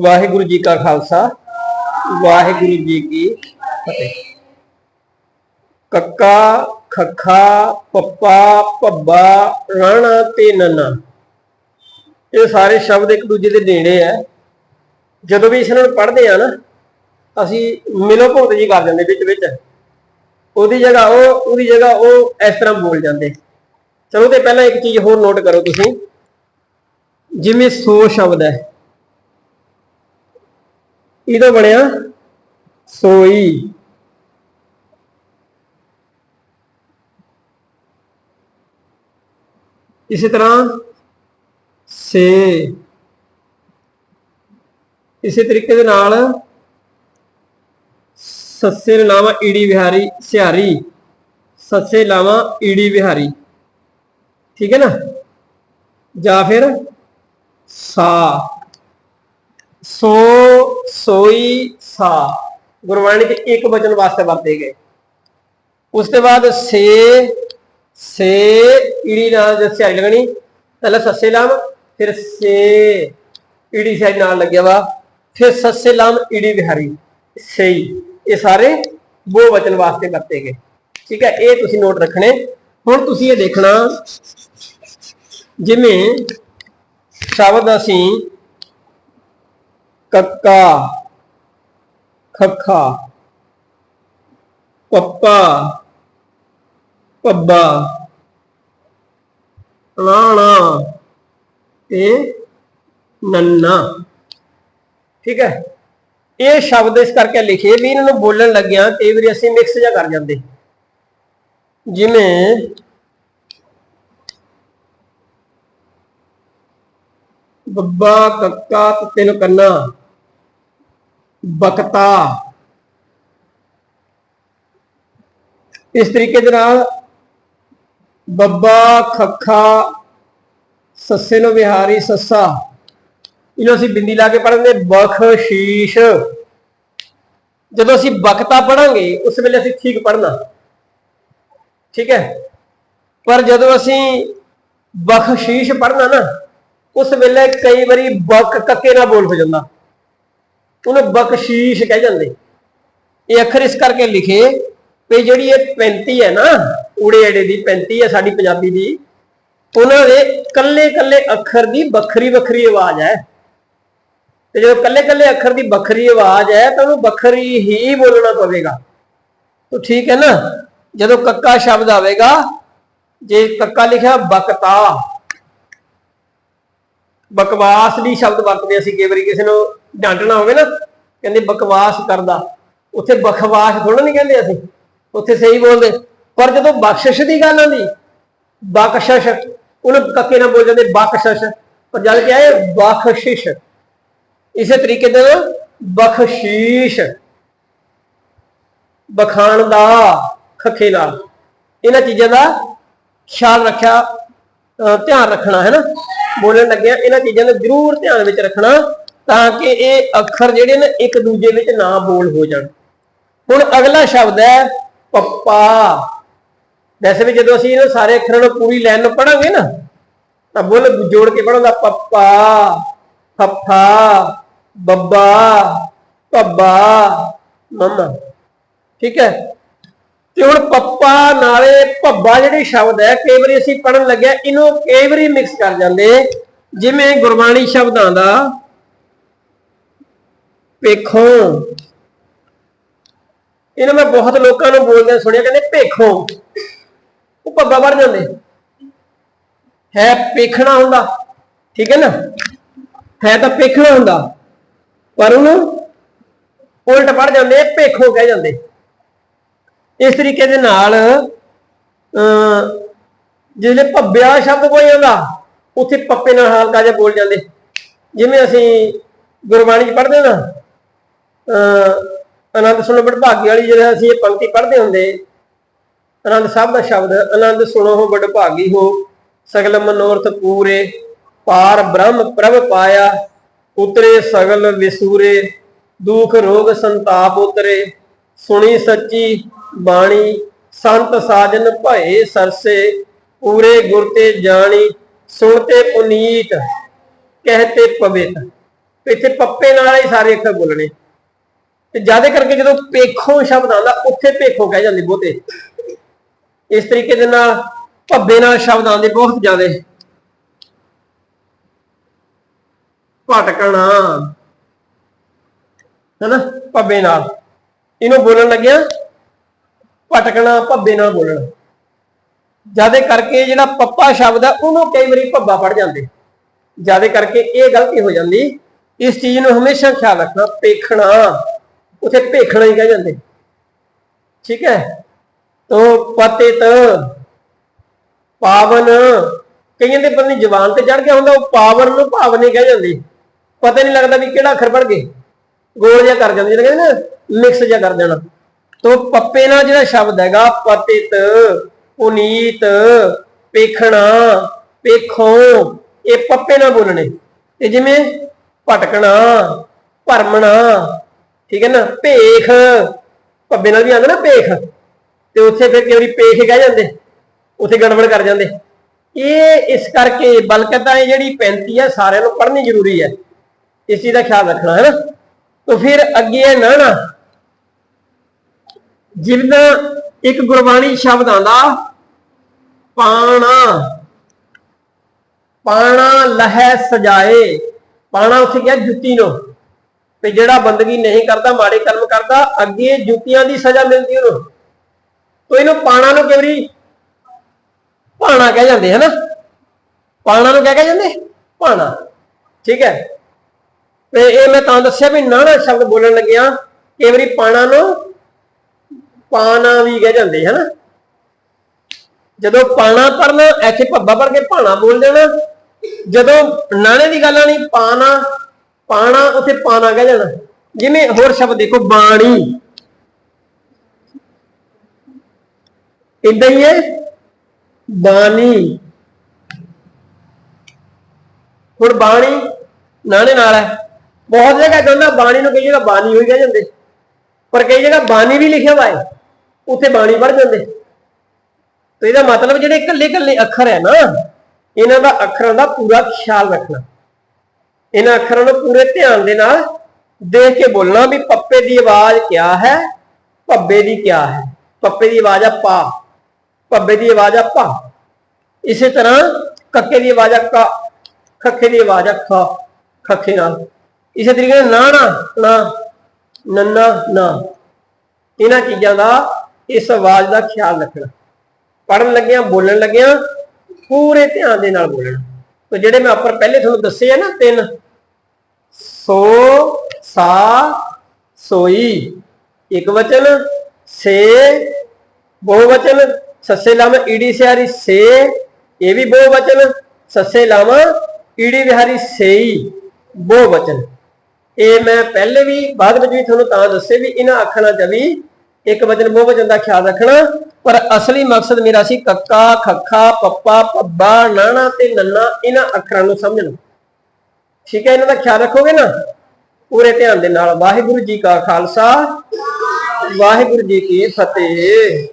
ਵਾਹਿਗੁਰੂ ਜੀ ਕਾ ਖਾਲਸਾ, ਵਾਹਿਗੁਰੂ ਜੀ ਕੀ ਫਤਿਹ। ਕੱਕਾ, ਖੱਖਾ, ਪੱਪਾ, ਭੱਬਾ, ਰਾਣਾ ਤੇ ਨੰਨਾ। ਇਹ ਸਾਰੇ ਸ਼ਬਦ ਇੱਕ ਦੂਜੇ ਦੇ ਨੇੜੇ ਆ ਜਦੋਂ ਵੀ ਇਹਨਾਂ ਨੂੰ ਪੜ੍ਹਦੇ ਆ ਨਾ, ਅਸੀਂ ਮਿਲੋ ਭੁਗਤ ਜੀ ਕਰ ਜਾਂਦੇ ਵਿੱਚ ਵਿੱਚ। ਉਹਦੀ ਜਗ੍ਹਾ ਉਹ, ਉਹਦੀ ਜਗ੍ਹਾ ਉਹ ਇਸ ਤਰ੍ਹਾਂ ਬੋਲ ਜਾਂਦੇ। ਚਲੋ ਤੇ ਪਹਿਲਾਂ ਇੱਕ ਚੀਜ਼ ਹੋਰ ਨੋਟ ਕਰੋ ਤੁਸੀਂ। ਜਿਵੇਂ ਸੋ ਸ਼ਬਦ ਹੈ ਇਹਦਾ ਬਣਿਆ ਸੋਈ। ਇਸੇ ਤਰ੍ਹਾਂ ਸੇ। ਇਸੇ ਤਰੀਕੇ ਦੇ ਨਾਲ ਸੱਸੇ ਨੂੰ ਲਾਵਾਂ ਈੜੀ ਵਿਹਾਰੀ, ਸਿਹਾਰੀ। ਸੱਸੇ ਲਾਵਾਂ ਈੜੀ ਵਿਹਾਰੀ। ਠੀਕ ਹੈ ਨਾ? ਜਾਂ ਫਿਰ ਸਾ। ਸੋ, ਸੋਈ ਸਾ। ਗੁਰਬਾਣੀ ਚ ਇੱਕ ਵਚਨ ਵਾਸਤੇ ਵਰਤੇ ਗਏ। ਉਸ ਤੋਂ ਬਾਅਦ ਸੇ ਸੇ, ਈੜੀ ਨਾਲ ਜੇ ਲੱਗਣੀ, ਪਹਿਲਾਂ ਸੱਸੇ ਲਾਮ, ਫਿਰ ਸੇ। ਈੜੀ ਸਿਹਾਰੀ ਨਾਲ ਲੱਗਿਆ ਵਾ, ਫਿਰ ਸੱਸੇ ਲਾਮ, ਈੜੀ ਵਿਹਾਰੀ ਸਹੀ ਇਹ ਸਾਰੇ ਬਹੁ ਵਚਨ ਵਾਸਤੇ ਵਰਤੇ ਗਏ। ਠੀਕ ਹੈ, ਇਹ ਤੁਸੀਂ ਨੋਟ ਰੱਖਣੇ। ਹੁਣ ਤੁਸੀਂ ਇਹ ਦੇਖਣਾ, ਜਿਵੇਂ ਸ਼ਬਦ ਅਸੀਂ ਕੱਕਾ, ਖੱਖਾ, ਪੱਪਾ ਪੱਬਾ ਰਾਣਾ ਤੇ ਨੰਨਾ। ਠੀਕ ਹੈ? ਇਹ ਸ਼ਬਦ ਇਸ ਕਰਕੇ ਲਿਖੇ ਵੀ ਇਹਨਾਂ ਨੂੰ ਬੋਲਣ ਲੱਗਿਆ ਕਈ ਵਾਰੀ ਅਸੀਂ ਮਿਕਸ ਜਿਹਾ ਕਰ ਜਾਂਦੇ। ਜਿਵੇਂ ਬੱਬਾ, ਕੱਕਾ ਤੇ ਤਿੰਨ ਕੰਨਾ। ਬਕਤਾ ਇਸ ਤਰੀਕੇ ਦੇ ਨਾਲ ਬੱਬਾ ਖੱਖਾ ਸੱਸੇ ਨੂੰ ਵਿਹਾਰੀ ਸੱਸਾ। ਇਹਨੂੰ ਅਸੀਂ ਬਿੰਦੀ ਲਾ ਕੇ ਪੜ੍ਹਦੇ ਬਖਸ਼ੀਸ਼। ਜਦੋਂ ਅਸੀਂ ਬਕਤਾ ਪੜਾਂਗੇ ਉਸ ਵੇਲੇ ਅਸੀਂ ਠੀਕ ਪੜਨਾ ਠੀਕ ਹੈ? ਪਰ ਜਦੋਂ ਅਸੀਂ ਬਖਸ਼ੀਸ਼ ਪੜਨਾ ਨਾ, ਉਸ ਵੇਲੇ ਕਈ ਵਾਰੀ ਬਕ ਕੱਕੇ ਨਾਲ ਬੋਲ ਹੋ ਜਾਂਦਾ। ਉਹਨੂੰ ਬਖਸ਼ੀਸ਼ ਕਹਿ ਜਾਂਦੇ। ਇਹ ਅੱਖਰ ਇਸ ਕਰਕੇ ਲਿਖੇ ਵੀ ਜਿਹੜੀ ਇਹ 35 ਹੈ ਨਾ, ਊੜੇ ਏੜੇ ਦੀ 35 ਹੈ ਸਾਡੀ ਪੰਜਾਬੀ ਦੀ, ਉਹਨਾਂ ਦੇ ਕੱਲੇ ਕੱਲੇ ਅੱਖਰ ਦੀ ਵੱਖਰੀ ਵੱਖਰੀ ਆਵਾਜ਼ ਹੈ। ਤੇ ਜਦੋਂ ਕੱਲੇ ਕੱਲੇ ਅੱਖਰ ਦੀ ਵੱਖਰੀ ਆਵਾਜ਼ ਹੈ, ਤਾਂ ਉਹਨੂੰ ਵੱਖਰੀ ਹੀ ਬੋਲਣਾ ਪਵੇਗਾ। ਤਾਂ ਠੀਕ ਹੈ ਨਾ? ਜਦੋਂ ਕੱਕਾ ਸ਼ਬਦ ਆਵੇਗਾ, ਜੇ ਕੱਕਾ ਲਿਖਿਆ ਬਕਤਾ, ਬਕਵਾਸ ਦੀ ਸ਼ਬਦ ਵਰਤਦੇ ਅਸੀਂ ਕਈ ਵਾਰੀ ਕਿਸੇ ਨੂੰ ਡਾਂਟਣਾ ਹੋਵੇ ਨਾ, ਕਹਿੰਦੇ ਬਕਵਾਸ ਕਰਦਾ। ਉੱਥੇ ਬਖਵਾਸ ਥੋੜਾ ਨਹੀਂ ਕਹਿੰਦੇ ਅਸੀਂ, ਉੱਥੇ ਸਹੀ ਬੋਲਦੇ। ਪਰ ਜਦੋਂ ਬਖਸ਼ਿਸ਼ ਦੀ ਗੱਲ ਆਉਂਦੀ, ਬਖਸ਼ਿਸ਼, ਉਹਨੂੰ ਕੱਕੇ ਨਾਲ ਬੋਲ ਜਾਂਦੇ, ਬਖਸ਼ਿਸ਼। ਪਰ ਜਦ ਕਿ ਆਏ ਬਖਸ਼ਿਸ਼, ਇਸੇ ਤਰੀਕੇ ਦੇ ਨਾਲ ਬਖਸ਼ੀਸ਼। ਬਖਾਣ ਦਾ ਖੱਖੇ ਨਾਲ। ਇਹਨਾਂ ਚੀਜ਼ਾਂ ਦਾ ਖਿਆਲ ਰੱਖਿਆ, ਅਹ ਧਿਆਨ ਰੱਖਣਾ ਹੈ ਨਾ। ਬੋਲਣ ਲੱਗਿਆ ਇਹਨਾਂ ਚੀਜ਼ਾਂ ਦਾ ਜ਼ਰੂਰ ਧਿਆਨ ਵਿੱਚ ਰੱਖਣਾ ਤਾਂ ਕਿ ਇਹ ਅੱਖਰ ਜਿਹੜੇ ਨੇ ਇੱਕ ਦੂਜੇ ਵਿੱਚ ਨਾ ਬੋਲ ਹੋ ਜਾਣ। ਹੁਣ ਅਗਲਾ ਸ਼ਬਦ ਹੈ ਪੱਪਾ। ਵੈਸੇ ਵੀ ਜਦੋਂ ਅਸੀਂ ਇਹਨਾਂ ਸਾਰੇ ਅੱਖਰਾਂ ਨੂੰ ਪੂਰੀ ਲਾਈਨ ਨੂੰ ਪੜਾਂਗੇ ਨਾ, ਤਾਂ ਬੁੱਲ ਜੋੜ ਕੇ ਪੜਾਂਗਾ ਪੱਪਾ, ਫੱਫਾ, ਬੱਬਾ, ਭੱਬਾ, ਮੰਮਾ। ਠੀਕ ਹੈ? ਤੇ ਹੁਣ ਪੱਪਾ ਨਾਲੇ ਭੱਬਾ ਜਿਹੜੇ ਸ਼ਬਦ ਹੈ, ਕਈ ਵਾਰੀ ਅਸੀਂ ਪੜਨ ਲੱਗਿਆ, ਇਹਨੂੰ ਕਈ ਵਾਰੀ ਮਿਕਸ ਕਰ ਜਾਂਦੇ। ਜਿਵੇਂ ਗੁਰਬਾਣੀ ਸ਼ਬਦਾਂ ਦਾ ਭੇਖੋਂ। ਇਹਨਾਂ ਮੈਂ ਬਹੁਤ ਲੋਕਾਂ ਨੂੰ ਬੋਲਦੇ ਸੁਣਿਆ, ਕਹਿੰਦੇ ਭੇਖੋਂ। ਉਹ ਭੱਬਾ ਬਣ ਜਾਂਦੇ। ਹੈ ਪੇਖਣਾ ਹੁੰਦਾ, ਠੀਕ ਹੈ ਨਾ? ਹੈ ਤਾਂ ਪੇਖਣਾ ਹੁੰਦਾ, ਪਰ ਉਹਨੂੰ ਉਲਟ ਪੜ ਜਾਂਦੇ, ਭੇਖੋਂ ਕਹਿ ਜਾਂਦੇ। ਇਸ ਤਰੀਕੇ ਦੇ ਨਾਲ ਅ ਜਿਹੜੇ ਭੱਬਿਆ ਸ਼ਬਦ ਕੋਈ ਆਉਂਦਾ, ਉੱਥੇ ਪੱਪੇ ਨਾਲ ਹਲਕਾ ਜਿਹਾ ਬੋਲ ਜਾਂਦੇ। ਜਿਵੇਂ ਅਸੀਂ ਗੁਰਬਾਣੀ ਚ ਪੜ੍ਹਦੇ ਨਾ ਆਨੰਦ ਸੁਣੋ ਬੜਭਾਗੀ ਵਾਲੀ ਜਿਹੜਾ ਅਸੀਂ ਇਹ ਪੰਕਤੀ ਪੜ੍ਹਦੇ ਹੁੰਦੇ, ਆਨੰਦ ਸਾਹਿਬ ਦਾ ਸ਼ਬਦ, ਆਨੰਦ ਸੁਣੋ ਹੋ ਬੜਭਾਗੀ ਹੋ, ਸਗਲ ਮਨੋਰਥ ਪੂਰੇ, ਪਾਰ ਬ੍ਰਹਮ ਪ੍ਰਭ ਪਾਇਆ, ਉਤਰੇ ਸਗਲ ਵਿਸੂਰੇ, ਦੁਖ ਰੋਗ ਸੰਤਾਪ ਉਤਰੇ, ਸੁਣੀ ਸੱਚੀ ਬਾਣੀ, ਸੰਤ ਸਾਜਨ ਭਏ ਸਰਸੇ, ਪੂਰੇ ਗੁਰ ਤੇ ਜਾਣੀ ਸੁਣਤੇ ਪੁਨੀਤ ਕਹਤੇ ਪਵਿੱਤ। ਇੱਥੇ ਪੱਪੇ ਨਾਲ ਹੀ ਸਾਰੇ ਅੱਖਰ ਬੋਲਣੇ। ਤੇ ਜ਼ਿਆਦਾ ਕਰਕੇ ਜਦੋਂ ਪੇਖੋਂ ਸ਼ਬਦ ਆਉਂਦਾ, ਉੱਥੇ ਪੇਖੋਂ ਕਹਿ ਜਾਂਦੇ ਬਹੁਤੇ। ਇਸ ਤਰੀਕੇ ਦੇ ਨਾਲ ਭੱਬੇ ਨਾਲ ਸ਼ਬਦ ਆਉਂਦੇ ਬਹੁਤ ਜ਼ਿਆਦੇ। ਭਟਕਣਾ। ਹੈਨਾ? ਭੱਬੇ ਨਾਲ। ਇਹਨੂੰ ਬੋਲਣ ਲੱਗਿਆ? ਭਟਕਣਾ, ਭੱਬੇ ਨਾਲ ਬੋਲਣਾ। ਜ਼ਿਆਦਾ ਕਰਕੇ ਜਿਹੜਾ ਪੱਪਾ ਸ਼ਬਦ ਆ, ਉਹਨੂੰ ਕਈ ਵਾਰੀ ਭੱਬਾ ਪੜ ਜਾਂਦੇ। ਜ਼ਿਆਦਾ ਕਰਕੇ ਇਹ ਗਲਤੀ ਹੋ ਜਾਂਦੀ। ਇਸ ਚੀਜ਼ ਨੂੰ ਹਮੇਸ਼ਾ ਖਿਆਲ ਰੱਖਣਾ ਪੇਖਣਾ ਉਥੇ ਭੇਖਣਾ ਹੀ ਕਹਿ ਜਾਂਦੇ। ਠੀਕ ਹੈ? ਤੋ ਪਤਿਤ ਪਾਵਨ, ਕਈਆਂ ਦੇ ਬੰਦੀ ਜ਼ਬਾਨ ਤੇ ਚੜ ਗਿਆ ਹੁੰਦਾ, ਉਹ ਪਾਵਨ ਨੂੰ ਭਾਵਨੇ ਕਹਿ ਜਾਂਦੇ। ਪਤਾ ਨਹੀਂ ਲੱਗਦਾ ਵੀ ਕਿਹੜਾ ਅੱਖਰ ਪੜ ਗਏ। ਗੋਲ ਜਿਹਾ ਕਰ ਜਾਂਦੇ ਜਿਹੜਾ ਕਹਿੰਦੇ ਨਾ, ਮਿਕਸ ਜਿਹਾ ਕਰ ਦੇਣਾ। ਤੋ ਪੱਪੇ ਨਾਲ ਜਿਹੜਾ ਸ਼ਬਦ ਹੈਗਾ, ਪਤਿਤ, ਪੁਨੀਤ, ਪੇਖਣਾ, ਪੇਖੋਂ, ਇਹ ਪੱਪੇ ਨਾਲ ਬੋਲਣੇ। ਤੇ ਜਿਵੇਂ ਭਟਕਣਾ, ਭਰਮਣਾ ਠੀਕ ਹੈ ਨਾ? ਭੇਖ। ਭੱਬੇ ਨਾਲ ਵੀ ਆਉਂਦਾ ਨਾ ਭੇਖ। ਤੇ ਉੱਥੇ ਫਿਰ ਕਈ ਵਾਰੀ ਪੇਖ ਕਹਿ ਜਾਂਦੇ, ਉੱਥੇ ਗੜਬੜ ਕਰ ਜਾਂਦੇ। ਇਹ ਇਸ ਕਰਕੇ ਬਲਕਿ ਤਾਂ ਇਹ ਜਿਹੜੀ 35 ਹੈ ਸਾਰਿਆਂ ਨੂੰ ਪੜ੍ਹਨੀ ਜ਼ਰੂਰੀ ਹੈ ਇਸ ਚੀਜ਼ ਦਾ ਖਿਆਲ ਰੱਖਣਾ, ਹੈ ਨਾ? ਤਾਂ ਫਿਰ ਅੱਗੇ ਹੈ ਨਾ ਨਾ ਜਿਵੇਂ ਇੱਕ ਗੁਰਬਾਣੀ ਸ਼ਬਦ ਆਂਦਾ ਪਾਣਾ। ਪਾਣਾ ਲਹਿ ਸਜਾਏ। ਪਾਣਾ ਉੱਥੇ ਗਿਆ ਜੁੱਤੀ ਨੂੰ। ਤੇ ਜਿਹੜਾ ਬੰਦਗੀ ਨਹੀਂ ਕਰਦਾ, ਮਾੜੇ ਕਰਮ ਕਰਦਾ, ਅੱਗੇ ਜੁੱਤੀਆਂ ਦੀ ਸਜ਼ਾ ਮਿਲਦੀ ਉਹਨੂੰ। ਤੋ ਇਹਨੂੰ ਪਾਣਾ ਨੂੰ ਕਈ ਵਾਰੀ ਪਾਣਾ ਕਹਿ ਜਾਂਦੇ ਹੈ ਪਾਣਾ ਨੂੰ ਕਹਿ ਕਹਿ ਜਾਂਦੇ? ਪਾਣਾ। ਠੀਕ ਹੈ? ਤੇ ਇਹ ਮੈਂ ਤਾਂ ਦੱਸਿਆ ਵੀ ਨਾਣਾ ਸ਼ਬਦ ਬੋਲਣ ਲੱਗਿਆ, ਕਈ ਵਾਰੀ ਪਾਣਾ ਨੂੰ ਪਾਣਾ ਵੀ ਕਹਿ ਜਾਂਦੇ, ਹਨਾ? ਜਦੋਂ ਪਾਣਾ ਪੜਨਾ ਇੱਥੇ ਭੱਬਾ ਪੜ ਕੇ ਪਾਣਾ ਬੋਲ ਜਾਣਾ ਜਦੋਂ ਨਾਣੇ ਦੀ ਗੱਲ ਆਣੀ ਪਾਣਾ ਪਾਣਾ, ਉੱਥੇ ਪਾਣਾ ਕਹਿ ਜਾਣਾ ਜਿਵੇਂ ਹੋਰ ਸ਼ਬਦ ਦੇਖੋ, ਬਾਣੀ। ਇਦਾਂ ਹੀ ਹੈ। ਬਾਣੀ। ਹੁਣ ਬਾਣੀ ਨਾਣੇ ਨਾਲ ਹੈ। ਬਹੁਤ ਜਗ੍ਹਾ ਕਹਿੰਦਾ ਬਾਣੀ ਨੂੰ ਕਈ ਜਗ੍ਹਾ ਬਾਣੀ ਹੋਈ ਕਹਿ ਜਾਂਦੇ। ਪਰ ਕਈ ਜਗ੍ਹਾ ਬਾਣੀ ਵੀ ਲਿਖਿਆ ਹੋਇਆ ਹੈ। ਉੱਥੇ ਬਾਣੀ ਪੜ ਜਾਂਦੇ। ਤੇ ਇਹਦਾ ਮਤਲਬ ਜਿਹੜੇ ਇਕੱਲੇ ਇਕੱਲੇ ਅੱਖਰ ਹੈ ਨਾ, ਇਹਨਾਂ ਦਾ ਅੱਖਰਾਂ ਦਾ ਪੂਰਾ ਖਿਆਲ ਰੱਖਣਾ। ਇਹਨਾਂ ਅੱਖਰਾਂ ਨੂੰ ਪੂਰੇ ਧਿਆਨ ਦੇ ਨਾਲ ਦੇਖ ਕੇ ਬੋਲਣਾ ਵੀ ਪੱਪੇ ਦੀ ਆਵਾਜ਼ ਕਿਆ ਹੈ? ਭੱਬੇ ਦੀ ਕਿਆ ਹੈ? ਪੱਪੇ ਦੀ ਆਵਾਜ਼ ਆ ਪਾ। ਭੱਬੇ ਦੀ ਆਵਾਜ਼ ਆ ਪਾ। ਇਸੇ ਤਰ੍ਹਾਂ ਕੱਕੇ ਦੀ ਆਵਾਜ਼ ਆ ਕਾ। ਖੱਖੇ ਦੀ ਆਵਾਜ਼ ਆ ਖਾ। ਖੱਖੇ ਨਾਲ। ਇਸੇ ਤਰੀਕੇ ਨਾਲ ਨਾ ਨਾ। ਨਾ ਨੰਨਾ, ਨਾ। ਇਹਨਾਂ ਚੀਜ਼ਾਂ ਦਾ ਇਸ ਆਵਾਜ਼ ਦਾ ਖਿਆਲ ਰੱਖਣਾ। ਪੜਨ ਲੱਗਿਆਂ, ਬੋਲਣ ਲੱਗਿਆਂ, ਪੂਰੇ ਧਿਆਨ ਦੇ ਨਾਲ ਬੋਲਣਾ। ਤੇ ਜਿਹੜੇ ਮੈਂ ਉੱਪਰ ਪਹਿਲੇ ਤੁਹਾਨੂੰ ਦੱਸੇ ਆ ਨਾ ਤਿੰਨ ਸੋ, ਸਾ, ਸੋਈ। ਇੱਕ ਵਚਨ, ਸੇ ਬਹੁਵਚਨ ਸੱਸੇ ਲਾਵਾਂ ਈੜੀ ਸਿਆਰੀ ਸੇ, ਇਹ ਵੀ ਬਹੁਵਚਨ ਸੱਸੇ ਲਾਵਾਂ ਈੜੀ ਵਿਹਾਰੀ ਸੇਈ ਬਹੁਵਚਨ ਇਹ ਮੈਂ ਪਹਿਲੇ ਵੀ, ਬਾਅਦ ਵਿੱਚ ਵੀ ਤੁਹਾਨੂੰ ਤਾਂ ਦੱਸੇ ਵੀ ਇਹਨਾਂ ਅੱਖਰਾਂ 'ਚ ਵੀ ਇੱਕ ਵਚਨ ਬਹੁਵਚਨ ਦਾ ਖਿਆਲ ਰੱਖਣਾ। ਪਰ ਅਸਲੀ ਮਕਸਦ ਮੇਰਾ ਸੀ ਕੱਕਾ, ਖੱਖਾ, ਪੱਪਾ, ਪੱਬਾ, ਨਾਣਾ ਤੇ ਨੰਨਾ, ਇਹਨਾਂ ਅੱਖਰਾਂ ਨੂੰ ਸਮਝਣਾ। ਠੀਕ ਹੈ, ਇਹਨਾਂ ਦਾ ਖਿਆਲ ਰੱਖੋਗੇ ਨਾ? ਪੂਰੇ ਧਿਆਨ ਦੇ ਨਾਲ ਵਾਹਿਗੁਰੂ ਜੀ ਕਾ ਖਾਲਸਾ, ਵਾਹਿਗੁਰੂ ਜੀ ਕੀ ਫਤਿਹ।